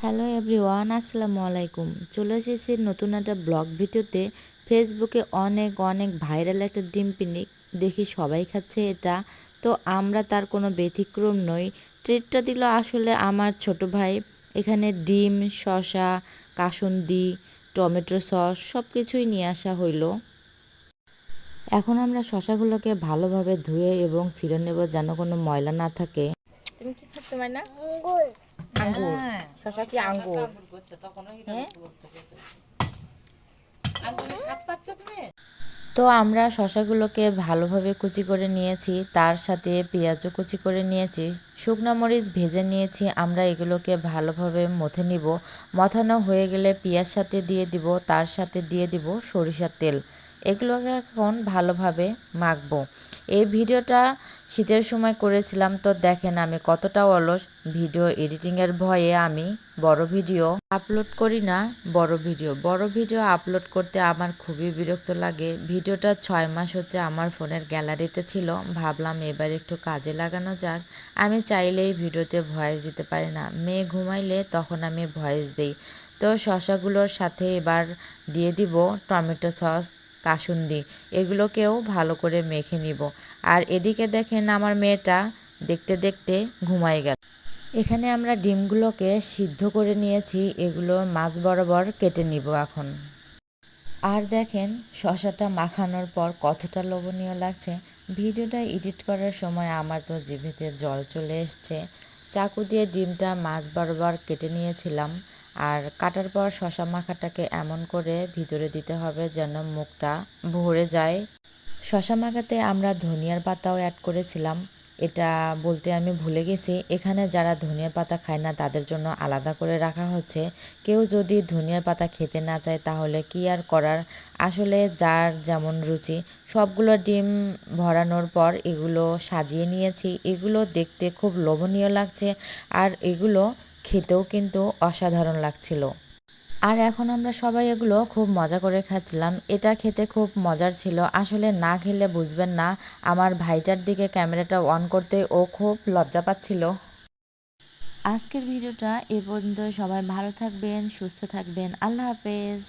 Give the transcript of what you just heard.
Hello everyone আসসালামু আলাইকুম। চলে এসেছি নতুন একটা ব্লগ ভিডিওতে। ফেসবুকে অনেক অনেক ভাইরাল একটা ডিম পিনিক। দেখি সবাই খাচ্ছে এটা। তো আমরা তার কোনো ব্যতিক্রম নই। ট্রিটটা দিল আসলে আমার ছোট ভাই। এখানে ডিম শশা কাসুন্দি টমেটো সস সব কিছুই নিয়ে আসা হইল। এখন আমরা শশাগুলোকে ভালোভাবে ধুয়ে এবং ছিঁড়ে নেব যেন কোনো ময়লা না থাকে। তুমি কি খাচ্ছ মাইনা? আঙ্গুর শসা কি আঙ্গুর? তো আমরা শসাগুলোকে ভালোভাবে কুচি করে নিয়েছি তার সাথে পেঁয়াজও কুচি করে নিয়েছি শুকনো মরিচ ভেজে নিয়েছি আমরা এগুলোকে ভালোভাবে মথে নিব। মথানো হয়ে গেলে পেঁয়াজ সাথে দিয়ে দিব তার সাথে দিয়ে দিব সরিষার তেল। এগুলোকে এখন ভালোভাবে মাখবো। এই ভিডিওটা শীতের সময় করেছিলাম তো দেখেন আমি কতটা অলস। ভিডিও এডিটিংয়ের ভয়ে আমি বড় ভিডিও আপলোড করি না, বড় ভিডিও। বড় ভিডিও আপলোড করতে আমার খুবই বিরক্ত লাগে। ভিডিওটা ছয় মাস হচ্ছে আমার ফোনের গ্যালারিতে ছিল। ভাবলাম এবার একটু কাজে লাগানো যাক। আমি চাইলেই ভিডিওতে ভয়েস দিতে পারি না। মেয়ে ঘুমাইলে তখন আমি ভয়েস দিই। তো শশাগুলোর সাথে এবার দিয়ে দিব টমেটো সস। কাসুন্দি, এগুলোকেও ভালো করে মেখে নিব। আর এদিকে দেখেন আমার মেয়েটা দেখতে দেখতে ঘুমাই গেল। এখানে আমরা ডিমগুলোকে সিদ্ধ করে নিয়েছি, এগুলো মাছ বরাবর কেটে নিব এখন। আর দেখেন শশাটা মাখানোর পর কতটা লোভনীয় লাগছে। ভিডিওটা এডিট করার সময় আমার তো জিভেতে জল চলে এসছে। চাকু দিয়ে ডিমটা মাছ বারবার কেটে নিয়েছিলাম আর কাটার পর শশা মাখাটাকে এমন করে ভিতরে দিতে হবে যেন মুখটা ভরে যায়। শশা মাখাতে আমরা ধনিয়ার পাতাও অ্যাড করেছিলাম। এটা বলতে আমি ভুলে গেছি। এখানে যারা ধনিয়া পাতা খায় না, তাদের জন্য আলাদা করে রাখা হচ্ছে। কেউ যদি ধনিয়ার পাতা খেতে না চায়, তাহলে কি আর করার? আসলে যার যেমন রুচি, সবগুলো ডিম ভরানোর পর এগুলো সাজিয়ে নিয়েছি। এগুলো দেখতে খুব লোভনীয় লাগছে, আর এগুলো খেতেও কিন্তু অসাধারণ লাগছিল। আর এখন আমরা সবাই এগুলো খুব মজা করে খাচ্ছিলাম। এটা খেতে খুব মজার ছিল। আসলে না খেলে বুঝবেন না, আমার ভাইটার দিকে ক্যামেরাটা অন করতে ও খুব লজ্জা পাচ্ছিল। আজকের ভিডিওটা এ পর্যন্ত সবাই ভালো থাকবেন, সুস্থ থাকবেন। আল্লাহ হাফেজ।